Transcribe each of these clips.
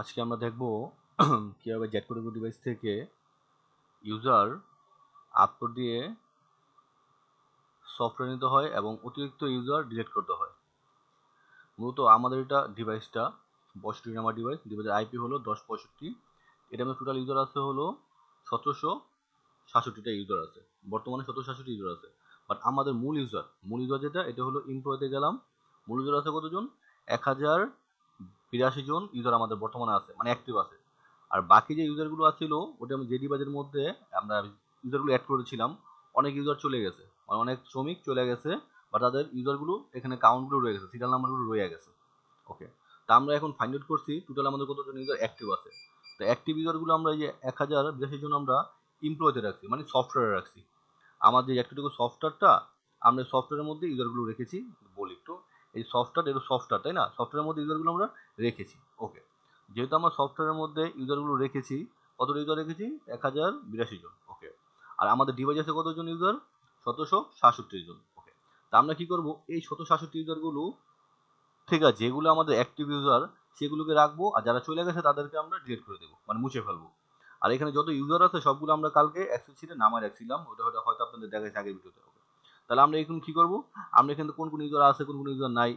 আজকে আমরা দেখব কীভাবে জেট কোডিগো ডিভাইস থেকে ইউজার আপলোড দিয়ে সফটওয়্যার নিতে হয় এবং অতিরিক্ত ইউজার ডিলিট করতে হয়। মূলত আমাদের এটা ডিভাইসটা পঁয়ষট্টি নাম্বার ডিভাইস ডিভাইসের আইপি হলো দশ পঁয়ষট্টি। এটা আমাদের টোটাল ইউজার আছে হলো সতেরোশো সাতষট্টিটা ইউজার আছে। বর্তমানে সতেরো সাতষট্টি ইউজার আছে। বাট আমাদের মূল ইউজার মূল ইউজার যেটা, এটা হলো ইমপ্লয়তে গেলাম। মূল ইউজার আছে কতজন? এক হাজার বিরাশি জন ইউজার আমাদের বর্তমানে আছে মানে অ্যাক্টিভ আছে। আর বাকি যে ইউজারগুলো আছিল, ওটা আমি জেডি বাজের মধ্যে আমরা ইউজারগুলো অ্যাড করেছিলাম, অনেক ইউজার চলে গেছে। মানে অনেক শ্রমিক চলে গেছে বা তাদের ইউজারগুলো এখানে কাউন্টগুলো রয়ে গেছে সিরিয়াল নাম্বারগুলো রয়ে গেছে। ওকে তা আমরা এখন ফাইন্ড আউট করছি টোটাল আমাদের কতজন ইউজার অ্যাক্টিভ আছে। তো অ্যাক্টিভ ইউজারগুলো আমরা এই যে এক হাজার বিরাশি জন আমরা ইমপ্লয়তে রাখছি মানে সফটওয়্যারে রাখছি। আমাদের একটুকু সফটওয়্যারটা আমরা সফটওয়্যারের মধ্যে ইউজারগুলো রেখেছি, বলি একটু। এই সফটওয়্যার এটা সফটওয়্যার তাই না? সফটওয়্যারের মধ্যে ইউজারগুলো আমরা রেখেছি। ওকে যেহেতু আমরা সফটওয়্যারের মধ্যে ইউজারগুলো রেখেছি, কত ইউজার রেখেছি? এক হাজার বিরাশি জন। ওকে আর আমাদের ডিভাইস আছে কতজন ইউজার সতেরোশো সাতষট্টি জন। ওকে তা আমরা কি করব? এই শত সাতষট্টি ইউজারগুলো ঠিক আছে, যেগুলো আমাদের অ্যাক্টিভ ইউজার সেগুলোকে রাখব, আর যারা চলে গেছে, তাদেরকে আমরা ডিলিট করে দেবো মানে মুছে ফেলব। আর এখানে যত ইউজার আছে, সবগুলো আমরা কালকে অ্যাক্সেস শিটে নামায় রাখছিলাম, ওটা হয়তো আপনাদের দেখাচ্ছে আগের ভিডিওতে তাহলে আমরা এখন কি করব? আমরা এখানে কোন কোন ইউজার আছে, কোন কোন ইউজার নাই,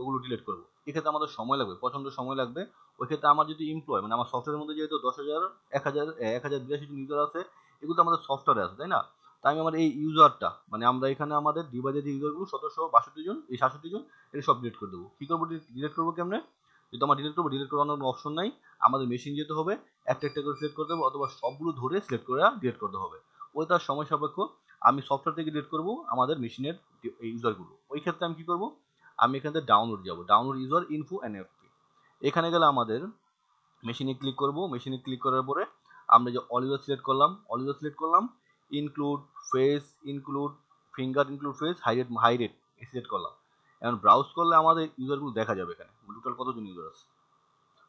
ওগুলো ডিলিট করব। এক্ষেত্রে আমাদের সময় লাগবে প্রচণ্ড সময় লাগবে। ওই ক্ষেত্রে আমার যদি এমপ্লয় মানে আমার সফটওয়্যারের মধ্যে যেহেতু দশ হাজার, এক হাজার এক হাজার বিরাশি জন ইউজার আছে, এগুলো তো আমাদের সফটওয়্যারে আছে, তাই না? তাই আমি আমার এই ইউজারটা মানে আমরা এখানে আমাদের ডিভাইসের ইউজারগুলো সতেরোশো বাষট্টি জন, এই সাতষট্টি জন এটা সব ডিলিট করে দেবো। কী করব? ডিলিট করব কেমনে? যদি আমার ডিলিট করব ডিলিট করানোর কোনো অপশন নাই। আমাদের মেশিন যেতে হবে, একটা একটা করে সিলেক্ট করতে হবে অথবা সবগুলো ধরে সিলেক্ট করে ডিলিট করতে হবে। ওই তার সময় সাপেক্ষ আমি সফটওয়্যার থেকে ডিলিট করব আমাদের মেশিনের ইউজারগুলো ওই ক্ষেত্রে আমি কী করব? আমি এখান থেকে ডাউনলোড যাব। ডাউনলোড ইউজার ইনফো এনএফপি এখানে গেলে আমাদের মেশিনে ক্লিক করব। মেশিনে ক্লিক করার পরে আমরা যে অল ইউজার সিলেক্ট করলাম অল ইউজার সিলেক্ট করলাম include face include finger include face high rate high rate select করলাম। এখন ব্রাউজ করলে আমাদের ইউজারগুলো দেখা যাবে এখানে। টোটাল কতজন ইউজার আছে?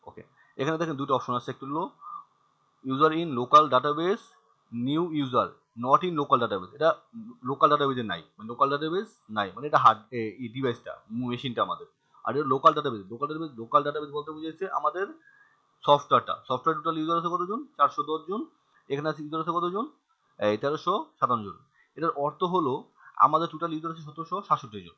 ওকে এখানে দেখেন দুটো অপশন আছে। একটু user in local database new user not in local database এটা লোকাল ডাটাবেজে নাই। মানে লোকাল ডাটাবেস নাই। মানে এটা হার্ড এই ডিভাইসটা মেশিনটা আমাদের। আর এটা local database local database local database বলতে বুঝেছে আমাদের সফটওয়্যারটা সফটওয়্যার টোটাল ইউজার আছে কতজন? চারশো দশ জন। এখানে আছে ইউজার আছে কতজন? এই তেরোশো সাতান্ন জন। এটার অর্থ হলো আমাদের টোটাল ইউজার আছে সতেরোশো সাতষট্টি জন।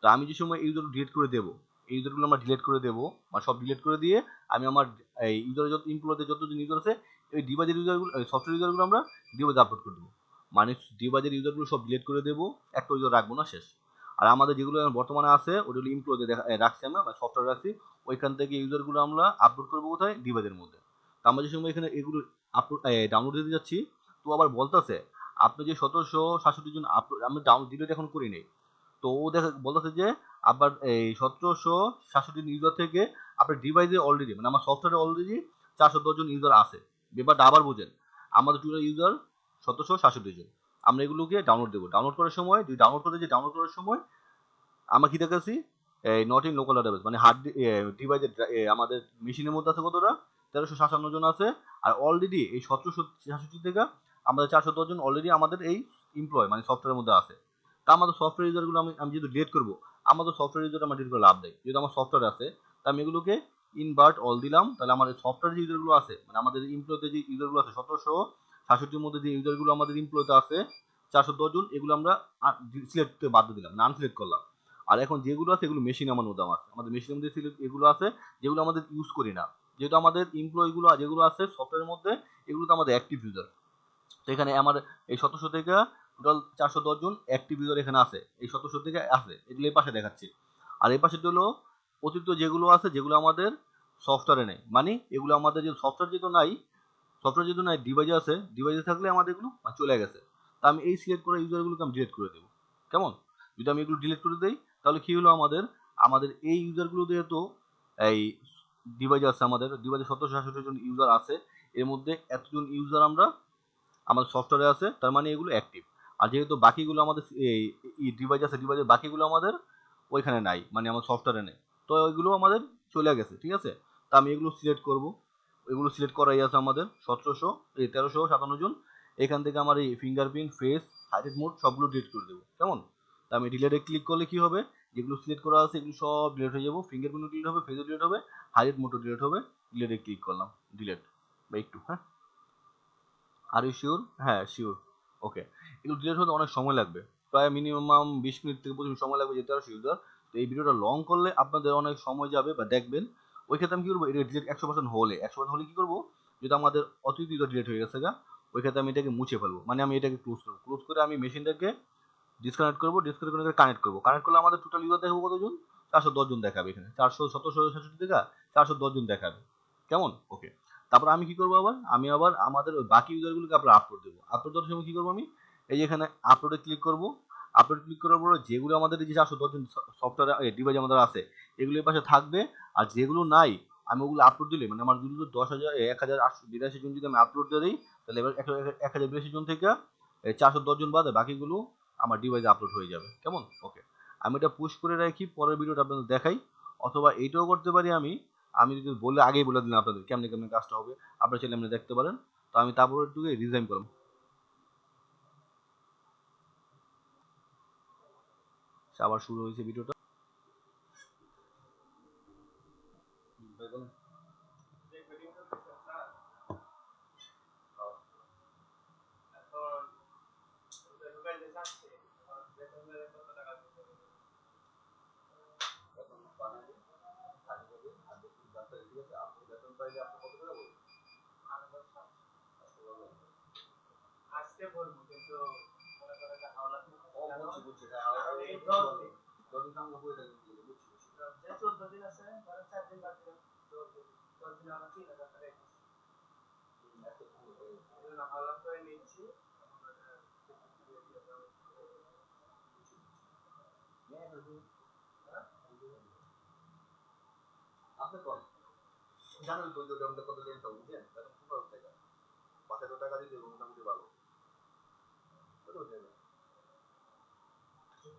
তো আমি যে সময় ইউজার ডিলিট করে দেবো, এই ইউজারগুলো আমরা ডিলিট করে দেবো বা সব ডিলিট করে দিয়ে আমি আমার, এই ইউজার যত ইমপ্লয়তে যতজন ইউজার আছে এই ডিভাইজের ইউজারগুলো সফটওয়্যার ইউজারগুলো আমরা ডিভাইজে আপলোড করে দেবো। মানে ডিভাইজের ইউজারগুলো সব ডিলিট করে দেবো, একটা ইউজার রাখব না, শেষ। আর আমাদের যেগুলো বর্তমানে আছে ওগুলো ইমপ্লয়তে রাখছি আমরা মানে সফটওয়্যার রাখছি, ওইখান থেকে ইউজারগুলো আমরা আপলোড করব কোথায়? ডিভাইজের মধ্যে। তো আমরা যে সময় এখানে এগুলো আপলোড ডাউনলোড দিতে যাচ্ছি, তো আবার বলতেছে, আপনি যে সতেরোশো সাতষট্টি জন আপলোড আমি ডাউনলোড ডিলিট এখন করি নেই। তো ও দেখা বলতেছে যে, আবার এই সতেরোশো সাতষট্টি ইউজার থেকে, আপনার ডিভাইসে অলরেডি মানে আমার সফটওয়্যারে অলরেডি চারশো দশজন ইউজার আছে। ব্যাপারটা আবার বোঝেন। আমাদের টোটাল ইউজার সতেরোশো সাতষট্টি জন। আমরা এগুলোকে ডাউনলোড দেবো। ডাউনলোড করার সময়, যদি ডাউনলোড করতে যে ডাউনলোড করার সময়, আমরা কি দেখাচ্ছি? নট ইন লোকাল ডাটাবেস মানে হার্ড ডিভাইসের আমাদের মেশিনের মধ্যে আছে কতটা? তেরোশো সাতান্ন জন আছে। আর অলরেডি এই সতেরোশো সাতষট্টি থেকে আমাদের চারশো দশজন অলরেডি আমাদের এই এমপ্লয় মানে সফটওয়্যারের মধ্যে আছে। তা আমাদের সফটওয়্যার ইউজারগুলো আমি আমি যদি ডিলিট করব, আমাদের সফটওয়্যার ইউজার আমার ডিলিট করে লাভ দেয় যদি আমার সফটওয়্যার আছে, তা আমি এগুলোকে ইনভার্ট অল দিলাম, তাহলে আমাদের সফটওয়্যার যে ইউজারগুলো আছে মানে আমাদের এমপ্লয়তে যে ইউজারগুলো আছে, সতেরোশো সাতষট্টির মধ্যে যে ইউজারগুলো আমাদের এমপ্লয়তে আছে, চারশো দশজন এগুলো আমরা সিলেক্ট করতে বাধ্য দিলাম নান সিলেক্ট করলাম। আর এখন যেগুলো আছে, এগুলো মেশিন আমার মধ্যে আমার আমাদের মেশিনের মধ্যে সিলেক্ট এগুলো আছে, যেগুলো আমাদের ইউজ করি না। যেহেতু আমাদের এমপ্লয়গুলো যেগুলো আছে সফটওয়্যারের মধ্যে এগুলো তো আমাদের অ্যাক্টিভ ইউজার তো এখানে আমার এই সতেরোশো থেকে টোটাল চারশো দশজন অ্যাক্টিভ ইউজার এখানে আছে। এই সতেরোশো থেকে আছে, এগুলো এই পাশে দেখাচ্ছি। আর এই পাশে হলো অতিরিক্ত যেগুলো আছে, যেগুলো আমাদের সফটওয়্যারে নেই। মানে এগুলো আমাদের যে সফটওয়্যার যেহেতু নাই সফটওয়্যার যেহেতু নাই ডিভাইসে আছে ডিভাইসে থাকলে আমাদের এগুলো চলে গেছে। তা আমি এই সিলেক্ট করা ইউজারগুলোকে আমি ডিলিট করে দেবো। কেমন? যদি আমি এগুলো ডিলিট করে দিই, তাহলে কী হলো আমাদের? আমাদের এই ইউজারগুলো যেহেতু এই ডিভাইসে আছে আমাদের ডিভাইসে সতেরোশো সাতষট্টি জন ইউজার আছে, এর মধ্যে এতজন ইউজার আমরা আমাদের সফটওয়্যারে আছে, তার মানে এগুলো অ্যাক্টিভ আর যেহেতু বাকিগুলো আমাদের এই ডিভাইস আছে ডিভাইসের বাকিগুলো আমাদের ওইখানে নাই মানে আমার সফটওয়্যারে নেই। তো ওইগুলো আমাদের চলে গেছে, ঠিক আছে? তা আমি এগুলো সিলেক্ট করব। এগুলো সিলেক্ট করাই আছে আমাদের সতেরোশো, এই তেরোশো সাতান্ন জন। এখান থেকে আমার এই ফিঙ্গারপ্রিন্ট ফেস হাইটেড মোড সবগুলো ডিলিট করে দেবো, কেমন? তা আমি ডিলেটে ক্লিক করলে কি হবে? যেগুলো সিলেক্ট করা আছে এগুলো সব ডিলেট হয়ে যাব। ফিঙ্গারপ্রিন্টও ডিলিট হবে ফেসও ডিলেট হবে হাইলাইট মোটো ডিলেট হবে। ডিলেটে ক্লিক করলাম ডিলেট বা একটু হ্যাঁ? আর ইউ শিওর হ্যাঁ শিওর ওকে এগুলো ডিলেট হতে অনেক সময় লাগবে। প্রায় মিনিমাম বিশ মিনিট থেকে পঁচিশ সময় লাগবে যেতে আর ইউজার তো এই ভিডিওটা লং করলে আপনাদের অনেক সময় যাবে বা দেখবেন, ওই ক্ষেত্রে আমি কী করব, এটা ডিলিট একশো পার্সেন্ট হলে, একশো পার্সেন্ট হলে কী করব যদি আমাদের অতিরিক্ত ডিলেট হয়ে গেছে গা, ওই ক্ষেত্রে আমি এটাকে মুছে ফেলব মানে আমি এটাকে ক্লোজ করব ক্লোজ করে আমি মেশিনটাকে ডিসকানেক্ট করব ডিসকানেক্ট করে কানেক্ট করব কানেক্ট করলে আমাদের টোটাল ইউজার দেখাবো কতজন? চারশো দশজন দেখাবে এখানে, চারশো সতেরোশো সাতষট্টি দেখা চারশো দশজন দেখাবে, কেমন? ওকে তারপর আমি কি করব আবার? আমি আবার আমাদের ওই বাকি ইউজারগুলোকে আপনার আপলোড দেবো আপলোড দেওয়ার সময় কী করব আমি? এই যে এখানে আপলোডে ক্লিক করব আপলোড ক্লিক করার পরে যেগুলো আমাদের যে চারশো দশজন সফটওয়্যার ডিভাইস আমাদের আছে, এগুলো পাশে থাকবে। আর যেগুলো নাই, আমি ওগুলো আপলোড দিলে মানে আমার যদি দশ হাজার এক হাজার আটশো বিরাশি জন যদি আমি আপলোড দিয়ে দিই, তাহলে এবার এক হাজার বিরাশি জন থেকে চারশো দশজন বাদে বাকিগুলো আমার ডিভাইসে আপলোড হয়ে যাবে। কেমন? ওকে আমি এটা পুশ করে রাখি, পরের ভিডিওটা আপনাদের দেখাই। অথবা এইটাও করতে পারি আমি। আমি যদি বলে আগেই বলে দিলাম আপনাদের কেমনে কেমনে কাজটা হবে, আপনারা চাইলে আপনি দেখতে পারেন। তো আমি তারপরে একটু রিজাইন করলাম। আবার শুরু হয়েছে ভিডিওটা। আজকে বলব কিন্তু আপনি কোন জানেন তো যে আমরা কত এখন কি করতে টাকা পাঁচ হাজার টাকা দিতে হবে মোটামুটি ভালো কত হচ্ছে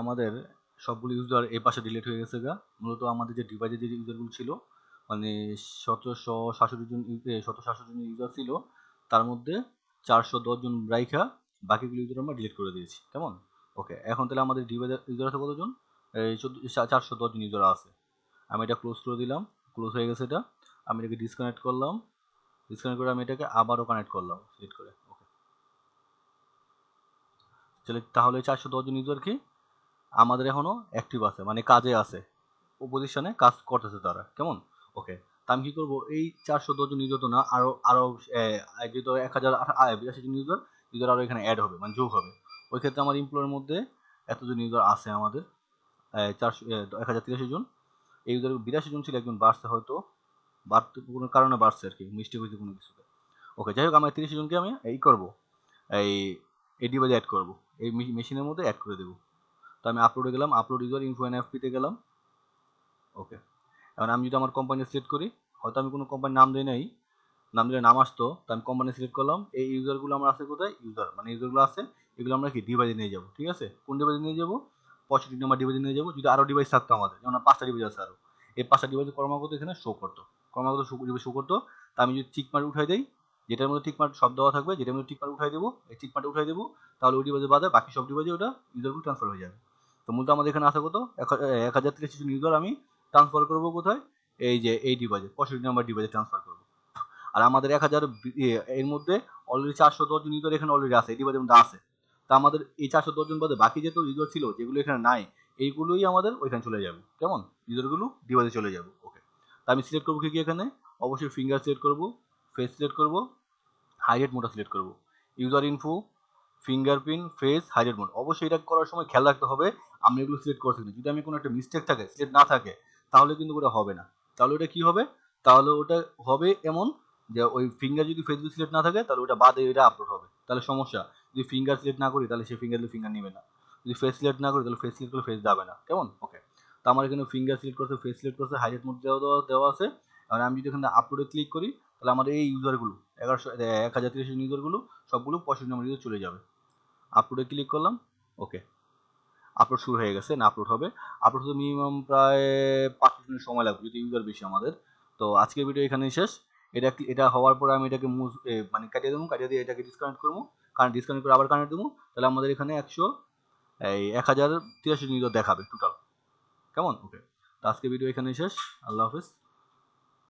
আমাদের সবগুলো ইউজার এই পাশে ডিলিট হয়ে গেছে গা। মূলত আমাদের যে ডিভাইসে যে ইউজারগুলো ছিল মানে সতেরোশো সাতষট্টি জন সতেরো সাতষট্টি জন ইউজার ছিল, তার মধ্যে চারশো দশজন রাইখা, বাকিগুলো ইউজার আমরা ডিলিট করে দিয়েছি। কেমন? ওকে এখন তাহলে আমাদের ডিভাইসের ইউজার আছে কতজন? চারশো দশজন ইউজার আছে। আমি এটা ক্লোজ করে দিলাম ক্লোজ হয়ে গেছে এটা। আমি এটাকে ডিসকানেক্ট করলাম। ডিসকানেক্ট করে আমি এটাকে আবারও কানেক্ট করলাম সিলেক্ট করে। ওকে তাহলে চারশো দশজন ইউজার কি? আমাদের এখনও অ্যাক্টিভ আছে মানে কাজে আছে। ও পজিশনে কাজ করতেছে তারা, কেমন? ওকে তা আমি কী করব? এই চারশো দশজন ইউজার তো না আরও আরও যেহেতু এক হাজার বিরাশি জন ইউজার ইউজার আরও এখানে অ্যাড হবে মানে যোগ হবে। ওই ক্ষেত্রে আমার ইমপ্লয়ের মধ্যে এতজন ইউজার আছে আমাদের চারশো এক হাজার তিরাশি জন। এই ইউজার বিরাশি জন ছিল, একজন বাড়ছে হয়তো, বাড়তে কোনো কারণে বাড়ছে আর কি মিস্টেক হয়েছে কোনো কিছুতে। ওকে যাই হোক, আমার তিরিশ জনকে আমি এই করব, এই এই ডিভাইসে অ্যাড করব, এই মেশিনের মধ্যে অ্যাড করে দেবো। তো আমি আপলোডে গেলাম আপলোড ইউজার ইনফো এন এফপিতে গেলাম। ওকে এখন আমি যদি আমার কোম্পানি সিলেক্ট করি, হয়তো আমি কোনো কোম্পানির নাম দিই নাই, নাম দিলে নাম আসতো, তো আমি কোম্পানি সিলেক্ট করলাম, এই ইউজারগুলো আমার আছে কোথায়? ইউজার মানে ইউজারগুলো আছে, এগুলো আমরা কি ডিভাইসে নিয়ে যাব, ঠিক আছে? কোন ডিভাইসে নিয়ে যাব? পঁয়ষট্টি নাম্বার ডিভাইসে নিয়ে যাব, যদি আরও ডিভাইস থাকতো আমাদের, যেমন পাঁচটা ডিভাইস আছে আরও এই পাঁচটা ডিভাইসে কর্মগত এখানে শো করতো। কর্মগত শো করতো। তা আমি যদি টিক মার্ক উঠাই দিই, যেটার মধ্যে টিক মার্ক সব দেওয়া থাকবে, যেটার মধ্যে টিক মার্ক উঠাই দেবো, এই টিক মার্ক উঠাই দেবো, তাহলে ওই ডিভাইসে বাদে বাকি সব ডিভাইসে ওটা ইউজারগুলো ট্রান্সফার হয়ে যাবে। তো মূলত আমাদের এখানে আছে কত? এক হাজার তিরিশ জন ইউজার আমি ট্রান্সফার করব কোথায়? এই যে, এই ডিভাইসে পঁয়ষট্টি নাম্বার ডিভাইসে ট্রান্সফার করব। আর আমাদের এক হাজার এর মধ্যে অলরেডি চারশো দশজন ইউজার এখানে অলরেডি আছে, এই ডিভাইসের মধ্যে আছে। তা আমাদের এই চারশো দশজন বাদে বাকি যেহেতু ইউজার ছিল, যেগুলো এখানে নাই, এইগুলোই আমাদের ওইখানে চলে যাবে। কেমন? ইউজারগুলো ডিভাইসে চলে যাবে ওকে তা আমি সিলেক্ট করব কি কি এখানে? অবশ্যই ফিঙ্গার সিলেক্ট করব ফেস সিলেক্ট করব হাইলাইট মোটা সিলেক্ট করব। User info fingerprint face highlight mode অবশ্যই এটা করার সময় খেয়াল রাখতে হবে আমি এগুলো সিলেক্ট করছি না যদি আমি কোনো একটা মিস্টেক থাকে সিলেক্ট না থাকে, তাহলে কিন্তু ওটা হবে না। তাহলে ওটা কি হবে? তাহলে ওটা হবে এমন যে ওই ফিঙ্গার যদি ফেসবুক সিলেক্ট না থাকে, তাহলে ওটা বাদে এটা আপলোড হবে। তাহলে সমস্যা। যদি ফিঙ্গার সিলেক্ট না করি, তাহলে সে ফিঙ্গার দিলে ফিঙ্গার নেবে না। যদি ফেস সিলেক্ট না করি, তাহলে ফেস সিলেক্ট করলে ফেস যাবে না। কেমন? ওকে তো আমার এখানে ফিঙ্গার সিলেক্ট করছে ফেস সিলেক্ট করছে হাইলাইট মোড দেওয়া দেওয়া দেওয়া আছে। এবার আমি যদি এখানে আপলোডে ক্লিক করি, তাহলে আমার এই ইউজারগুলো এগারোশো, এক হাজার তিরিশ ইউজারগুলো সবগুলো পঁয়ষট্টি নম্বর ইউজার চলে যাবে। আপলোডে ক্লিক করলাম ওকে আপলোড শুরু হয়ে গেছে, না আপলোড হবে। আপলোড হতে মিনিমাম প্রায় পাঁচ মিনিট সময় লাগবে, যদি ইউজার বেশি আমাদের। তো আজকের ভিডিও এখানে শেষ। এটা এটা হওয়ার পরে আমি এটাকে মুভ মানে কাটিয়ে দেবো, কাটিয়ে দিয়ে এটাকে ডিসকানেক্ট করব। কারণ ডিসকানেক্ট করে আবার কানেক্ট দেবো। তাহলে আমাদের এখানে একশো, এই এক হাজার তিরাশি দেখাবে টোটাল কেমন? ওকে তো আজকে ভিডিও এখানে শেষ। আল্লাহ হাফিজ।